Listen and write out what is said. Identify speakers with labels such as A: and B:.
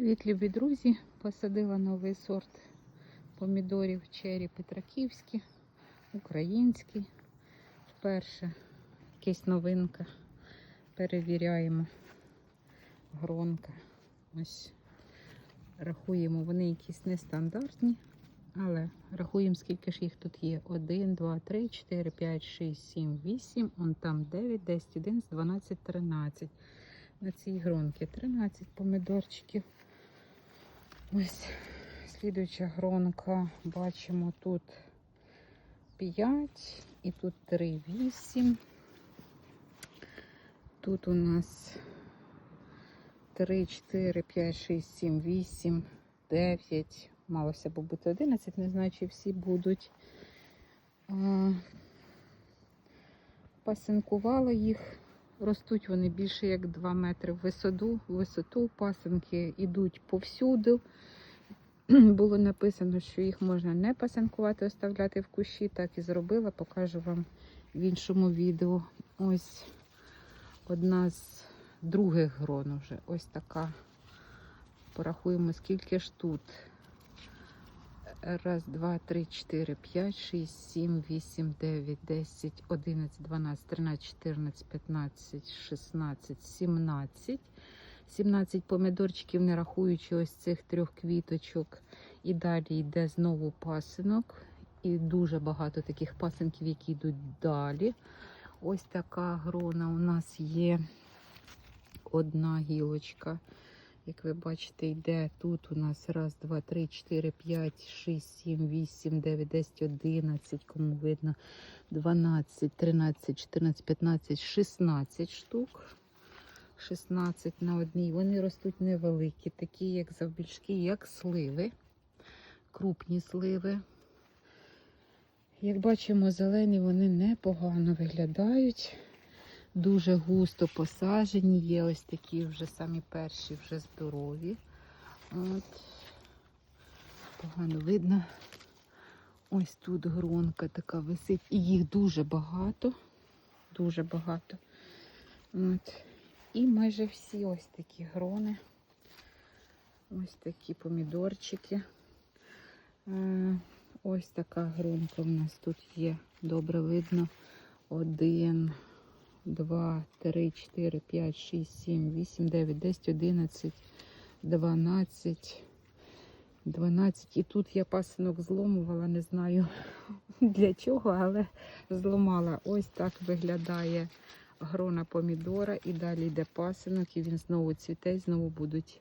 A: Привіт, любі друзі! Посадила новий сорт помідорів чері Петраківські, українські. Вперше якась новинка. Перевіряємо гронка. Ось рахуємо, вони якісь нестандартні, але рахуємо, скільки ж їх тут є. 1, 2, 3, 4, 5, 6, 7, 8, он там 9, 10, 11, 12, 13 на цій гронці 13 помідорчиків. Ось слідуюча гронка. Бачимо тут 5 і тут 3, 8. Тут у нас 3, 4, 5, 6, 7, 8, 9. Малося б бути 11, не знаю, чи всі будуть. Пасинкувала їх. Ростуть вони більше як 2 метри в висоту. Висоту пасинки йдуть повсюду. Було написано, що їх можна не пасинкувати, оставляти в кущі. Так і зробила, покажу вам в іншому відео. Ось одна з других грон вже. Ось така. Порахуємо, скільки ж тут. Раз, два, три, чотири, п'ять, шість, сім, вісім, дев'ять, десять, одинадцять, дванадцять, тринадцять, чотирнадцять, п'ятнадцять, шістнадцять, сімнадцять. Сімнадцять помідорчиків, не рахуючи ось цих трьох квіточок. І далі йде знову пасинок. І дуже багато таких пасинків, які йдуть далі. Ось така грона у нас є одна гілочка. Як ви бачите, йде тут у нас раз, два, три, чотири, п'ять, шість, сім, вісім, дев'ять, десять, одинадцять, кому видно, 12, 13, 14, 15, 16 штук. 16 на одній. Вони ростуть невеликі, такі, як завбільшки, як сливи, крупні сливи. Як бачимо, зелені вони непогано виглядають. Дуже густо посаджені, є ось такі вже самі перші, вже здорові. От. Погано видно. Ось тут гронка така висить. І їх дуже багато. Дуже багато. От. І майже всі ось такі грони. Ось такі помідорчики. Е, Ось така гронка у нас тут є. Добре видно. Один. 2, 3, 4, 5, 6, 7, 8, 9, 10, 11, 12, 12. І тут я пасинок зломувала, не знаю для чого, але зломала. Ось так виглядає грона помідора. І далі йде пасинок, і він знову цвіте, знову будуть